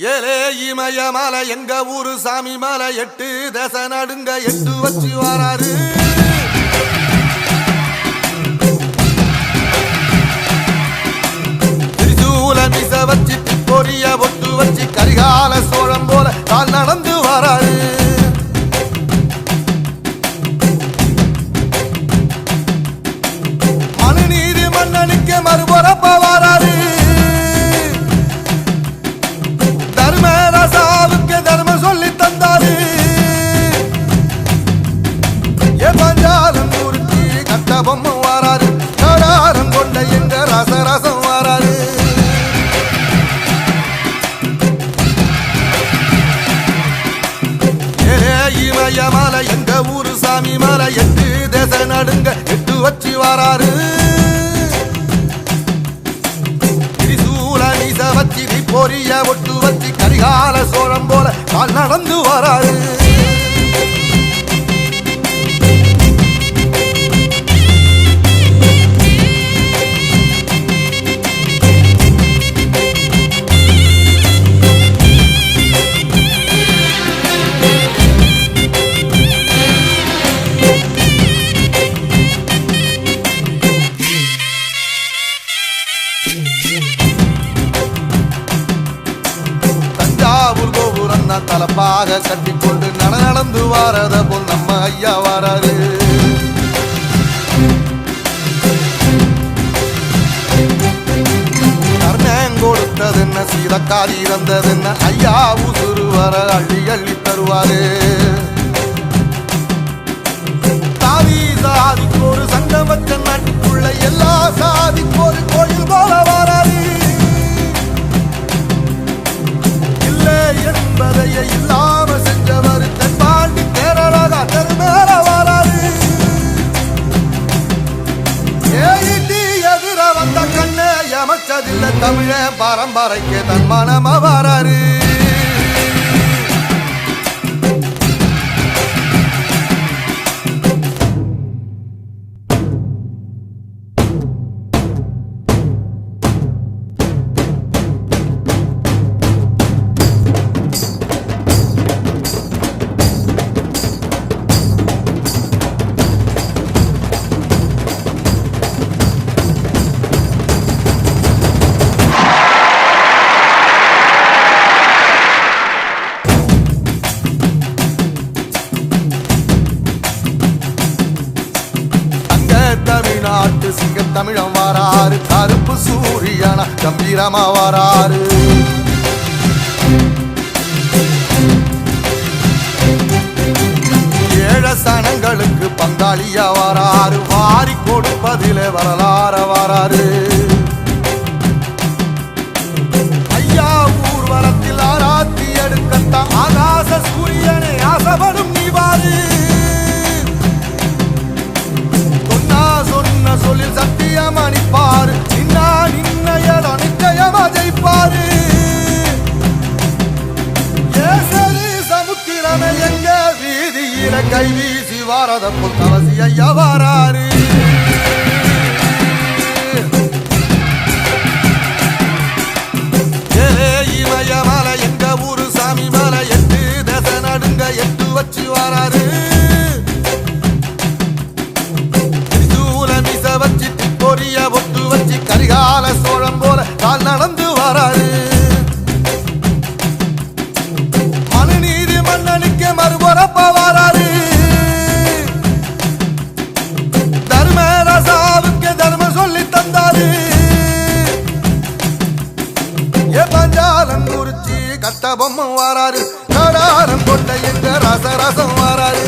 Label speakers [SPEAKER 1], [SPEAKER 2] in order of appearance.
[SPEAKER 1] ஏலே இமய மலை எங்க ஊரு சாமி மலை எட்டு தச நடுங்க எட்டு வச்சு வராரு. கட்ட பொம்மை வாராரு கடாரம் கொண்ட எங்க ரசரசம் வராது. இமய மலை எங்க ஊரு சாமி மலை எட்டு தேச நடுங்க எட்டு வச்சு வராரு வச்சி பொரிய ஒட்டு வச்சி கரிகால சோழம் போல கால் நடந்து வராரு தஞ்சாவூர் கோபுரம் தான் தலப்பாக கட்டிக்கொண்டு நட நடந்து வாரத போல் நம்ம ஐயா வராரு. கர்ணன் கொடுத்தது என்ன சீதக்காரி இறந்தது ஐயா உசுறு வர அள்ளி அள்ளி தருவாரு. தாவி சாதிக்கு ஒரு சங்கம் எல்லா சாதி ஒரு கோயில் போல வராது இல்லை என்பதையே இல்லாம செஞ்சவர் தென்பாண்டி தேரராக தெருமேல வராரு ஏயிட்டி எதிர வந்த கண்ணே எமச்சதில்லை தமிழ பரம்பரைக்கு தன் மனம வராரு தமிழ்நாட்டு சிங்க தமிழம் வராரு கருப்பு சூரியனா கம்பீரமா வராரு ஏழ சனங்களுக்கு பங்காளியா வராரு வாரி கொடுப்பதிலே வரலாற வராரு ஐயா ஊர்வலத்தில் ஆராத்தி எடுக்கத்தான் ஆகாச சூரியனை ஆசைப்படும் தொழில் சத்தியம் அணிப்பாரு. நின்னா நின்னையட நிச்சயமா ஜெயிப்பாரு. ஏசரி சமுத்திரமே எங்க வீதியில கை வீசி வாரத புத்தவசி ஐயா வாராரு. தந்தாரு பஞ்சாலம் குறிச்சி கட்ட பொம்மை வாராரு கடாரம் கொண்ட எங்க ரசரசம் வாராரு.